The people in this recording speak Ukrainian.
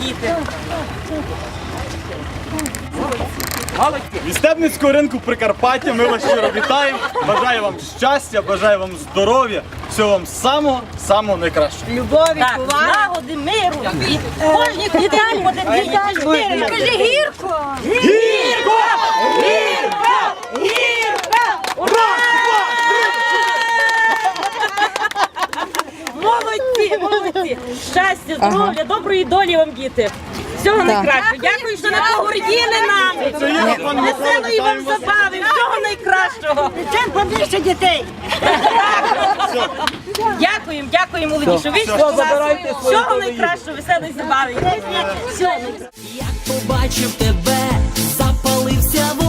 діти. Від Стебницького ринку Прикарпаття ми вас щиро вітаємо. Бажаю вам щастя, бажаю вам здоров'я, всього вам самого, самого найкращого. Любові, Так, поваги. нагоди, миру. І кожній дитині буде. Кажи гірко! Гірко! Молодці, молодці! Щастя, здоров'я, доброї долі вам, діти! Всього найкращого. Дякую, що не погорділи нами. Веселої вам забави, всього найкращого. Чим побільше дітей? Дякуємо, дякуємо, молоді, що ви забирайте свої Всього найкращого, веселої забави. Всього найкращого. Як побачив тебе, запалився вогонь.